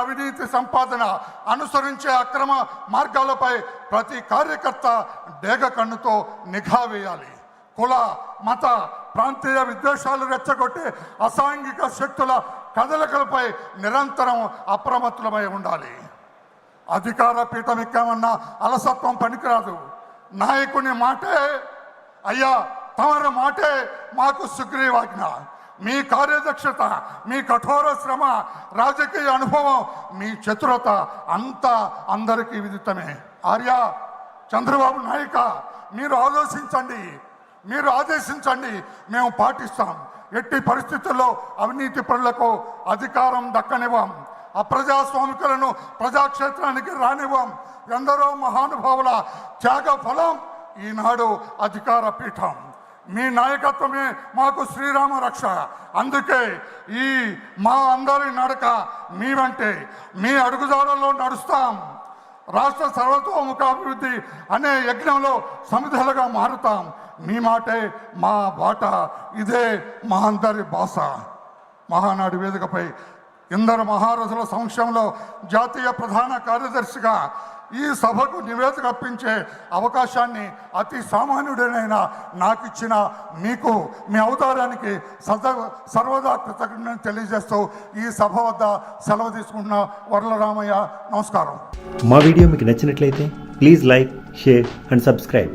అవినీతి సంపాదన అనుసరించే అక్రమ మార్గాలపై ప్రతి కార్యకర్త డేగ కన్నుతో నిఘా వేయాలి. కుల మత ప్రాంతీయ విద్వేషాలు రెచ్చగొట్టే అసాంఘిక శక్తుల కదలికలపై నిరంతరం అప్రమత్తమై ఉండాలి. అధికార పీఠం ఎక్కామన్న అలసత్వం పనికిరాదు. నాయకుని మాటే అయ్యా తమరి మాటే మాకు సుగ్రీవాజ్ఞ. మీ కార్యదక్షత మీ కఠోర శ్రమ రాజకీయ అనుభవం మీ చతురత అంతా అందరికీ విదితమే. ఆర్య చంద్రబాబు నాయక మీరు ఆలోచించండి. మీరు ఆదేశించండి. మేము పాటిస్తాం. ఎట్టి పరిస్థితుల్లో అవినీతి పనులకు అధికారం దక్కనివ్వం. అప్రజాస్వామికులను ప్రజాక్షేత్రానికి రానివ్వం. ఎందరో మహానుభావుల త్యాగ ఫలం ఈనాడు అధికార పీఠం. మీ నాయకత్వమే మాకు శ్రీరామ రక్ష. అందుకే ఈ మా అందరి నడక మీ మీ అడుగుజాడల్లో నడుస్తాం. రాష్ట్ర సర్వతోముఖాభివృద్ధి అనే యజ్ఞంలో సమిధలుగా మారుతాం. మీ మాటే మా బాట. ఇదే మా అందరి భాష మహానాడు వేదికపై ఇందరు మహారథుల సమక్షంలో జాతీయ ప్రధాన కార్యదర్శిగా ఈ సభకు నివేదిక అప్పించే అవకాశాన్ని అతి సామాన్యుడనైనా నాకు ఇచ్చిన మీకు మీ అవతారానికి సదా సర్వదా కృతజ్ఞతను తెలియజేస్తూ ఈ సభ వద్ద సెలవు తీసుకుంటున్న వరలరామయ్య నమస్కారం. మా వీడియో మీకు నచ్చినట్లయితే please like share and subscribe.